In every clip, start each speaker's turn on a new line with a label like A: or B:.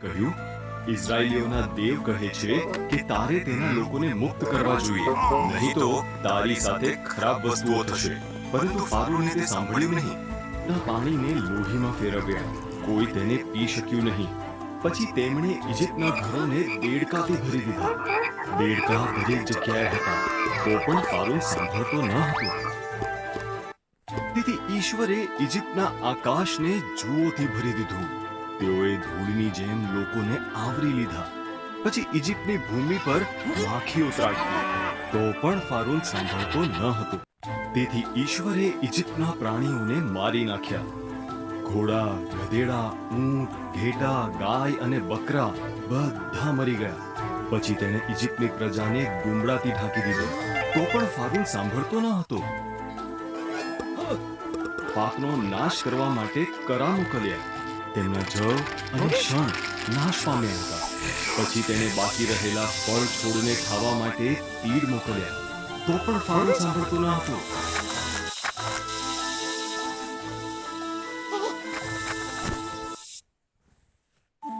A: કહ્યું, ઇઝરાયલીઓના દેવ કહે છે કે તારે તેના લોકોને મુક્ત કરવા જોઈએ. નહીં તો તારી સાથે ખરાબ વસ્તુઓ થશે. પરંતુ ફારૂને તે સાંભળ્યું નહીં. ના, પાણીને લોહીમાં ફેરવ્યા. કોઈ તેને પી શક્યું નહીં. પછી તેમણે ઇજિપ્તના ઘરોને દેડકાથી ભરી દીધા. દેડકા દરેક જગ્યાએ હતા. તો પણ ફારૂન સાંભળતો ન હતો. તેથી ઈશ્વરે ઇજિપ્તના આકાશને જુઓથી ભરી દીધું. તેઓએ ધૂળની જેમ લોકોને આવરી લીધા. પછી ઇજિપ્તની ભૂમિ પર માખીઓ ત્રાટકી તો પણ ફારૂન સાંભળતો ન હતો. તેથી ઈશ્વરે ઇજિપ્તના પ્રાણીઓને મારી નાખ્યા. ઘોડા, ગધેડા, ઊંટ, ઘેટા, ગાય અને બકરા બધા મરી ગયા. પછી તેણે ઇજિપ્તની પ્રજાને ગુમડાથી ઢાંકી દીધો. તો પણ ફારૂન સાંભળતો ન હતો. પાકનો નાશ કરવા માટે કરા મોકલ્યા. તેમના જળ અને ક્ષણ નાશ પામ્યા હતા. પછી તેણે બાકી રહેલા ફળ છોડને ખાવા માટે તીડ મોકલ્યા. તો પણ ફળ સાંભળતું ન હતું.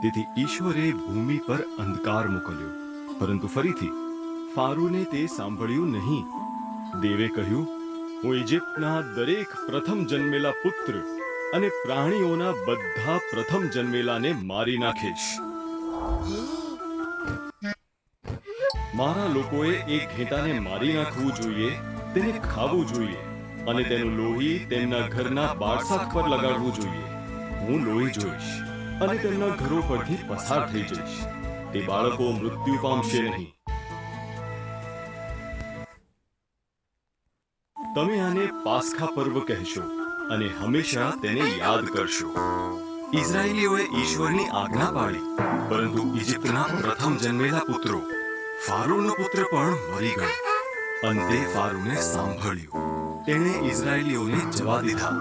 A: તેથી ઈશ્વરે ભૂમિ પર અંધકાર મોકલ્યો. પરંતુ ફરીથી, ફારૂને તે સાંભળ્યું નહીં. દેવે કહ્યું હું ઇજિપ્તના દરેક પ્રથમ જન્મેલા પુત્ર અને પ્રાણીઓના બધા પ્રથમ જન્મેલાને મારી નાખીશ. મારા લોકોએ એક ઘેટાને મારી નાખવું જોઈએ, તેને ખાવું જોઈએ અને તેનું લોહી તેમના ઘરના બારસાક પર લગાડવું જોઈએ. હું લોહી જોઈશ અને તેમના ઘરો પરથી પસાર થઈ જઈશ. તે બાળકો મૃત્યુ પામશે નહીં. તમે આને પાસખા પર્વ કહેશો અને હંમેશા તેને યાદ કરશો. ઇઝરાયેલીઓએ ઈશ્વરની આજ્ઞા પાળી પરંતુ ઇજિપ્તના પ્રથમ જન્મેલા પુત્રો ફારૂનો પુત્ર પણ મરી ગયો. અંતે ફારૂને સાંભળ્યું. તેણે ઇઝરાયેલીઓને જવા દીધા.